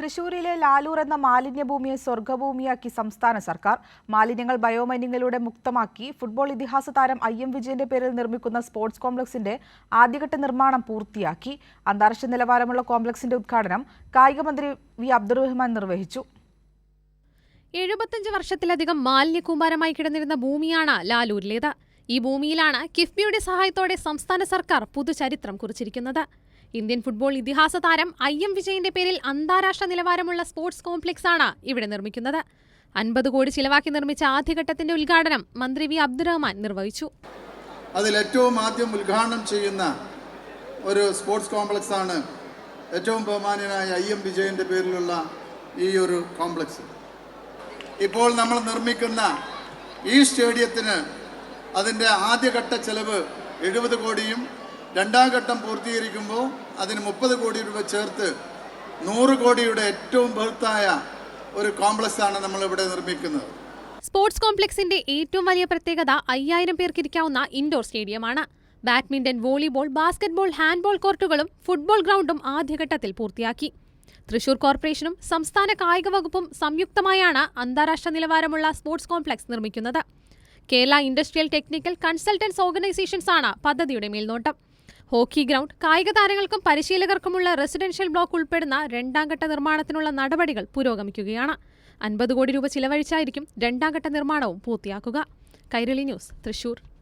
തൃശൂരിലെ ലാലൂർ എന്ന മാലിന്യഭൂമിയെ സ്വർഗഭൂമിയാക്കി സംസ്ഥാന സർക്കാർ മാലിന്യങ്ങൾ ബയോമൈനിങ്ങിലൂടെ മുക്തമാക്കി. ഫുട്ബോൾ ഇതിഹാസ താരം ഐ എം വിജയന്റെ പേരിൽ നിർമ്മിക്കുന്ന സ്പോർട്സ് കോംപ്ലക്സിന്റെ ആദ്യഘട്ട നിർമ്മാണം പൂർത്തിയാക്കി. അന്താരാഷ്ട്ര നിലവാരമുള്ള കോംപ്ലക്സിന്റെ ഉദ്ഘാടനം കായികമന്ത്രി വി അബ്ദുറഹ്മാൻ നിർവഹിച്ചു. എഴുപത്തഞ്ച് വർഷത്തിലധികം മാലിന്യക്കൂമ്പാരമായി കിടന്നിരുന്ന ഭൂമിയാണ് ലാലൂരിലേത്. ഈ ഭൂമിയിലാണ് കിഫ്ബിയുടെ സഹായത്തോടെ സംസ്ഥാന സർക്കാർ പുതുചരിത്രം കുറിച്ചിരിക്കുന്നത്. ഇന്ത്യൻ ഫുട്ബോൾ ഇതിഹാസ താരം ഐ എം വിജയന്റെ പേരിൽ അന്താരാഷ്ട്ര നിലവാരമുള്ള സ്പോർട്സ് കോംപ്ലക്സ് ആണ് ഇവിടെ നിർമ്മിക്കുന്നത്. അൻപത് കോടി ചിലവാക്കി നിർമ്മിച്ച ആദ്യഘട്ടത്തിന്റെ ഉദ്ഘാടനം മന്ത്രി വി അബ്ദുറഹ്മാൻ നിർവഹിച്ചു. അതിൽ ഏറ്റവും ആദ്യം ഉദ്ഘാടനം ചെയ്യുന്ന ഒരു സ്പോർട്സ് കോംപ്ലക്സ് ആണ് ഏറ്റവും ബഹുമാനായ ഐ എം വിജയന്റെ പേരിലുള്ള ഈ ഒരു കോംപ്ലക്സ്. ഇപ്പോൾ നമ്മൾ നിർമ്മിക്കുന്ന ഈ സ്റ്റേഡിയത്തിന് അതിന്റെ ആദ്യഘട്ട ചെലവ് എഴുപത് കോടിയും രണ്ടാം ഘട്ടം പൂർത്തീകരിക്കുമ്പോൾ അതിന് മുപ്പത് കോടി രൂപ ചേർത്ത് നൂറ് കോടിയുടെ ഏറ്റവും ബൃഹത്തായ ഒരു കോംപ്ലക്സ് ആണ് നമ്മൾ ഇവിടെ നിർമ്മിക്കുന്നത്. സ്പോർട്സ് കോംപ്ലക്സിന്റെ ഏറ്റവും വലിയ പ്രത്യേകത അയ്യായിരം പേർക്ക് ഇരിക്കാവുന്ന ഇൻഡോർ സ്റ്റേഡിയമാണ്. ബാഡ്മിന്റൺ വോളിബോൾ ബാസ്കറ്റ്ബോൾ ഹാൻഡ്ബോൾ കോർട്ടുകളും ഫുട്ബോൾ ഗ്രൗണ്ടും ആദ്യഘട്ടത്തിൽ പൂർത്തിയാക്കി. തൃശൂർ കോർപ്പറേഷനും സംസ്ഥാന കായിക വകുപ്പും സംയുക്തമായാണ് അന്താരാഷ്ട്ര നിലവാരമുള്ള സ്പോർട്സ് കോംപ്ലക്സ് നിർമ്മിക്കുന്നത്. Kerala industrial technical consultants organisations ആണ് പദ്ധതിയുടെ മേൽനോട്ടം. ഹോക്കി ഗ്രൗണ്ട് കായിക താരങ്ങൾക്കും പരിശീലകർക്കുമുള്ള റെസിഡൻഷ്യൽ ബ്ലോക്ക് ഉൾപ്പെടുന്ന രണ്ടാം ഘട്ട നിർമ്മാണത്തിനുള്ള നടപടികൾ പുരോഗമിക്കുകയാണ്. അൻപത് കോടി രൂപ ചിലവഴിച്ചായിരിക്കും രണ്ടാം ഘട്ട നിർമ്മാണവും പൂർത്തിയാക്കുക. കൈരളി ന്യൂസ് തൃശൂർ.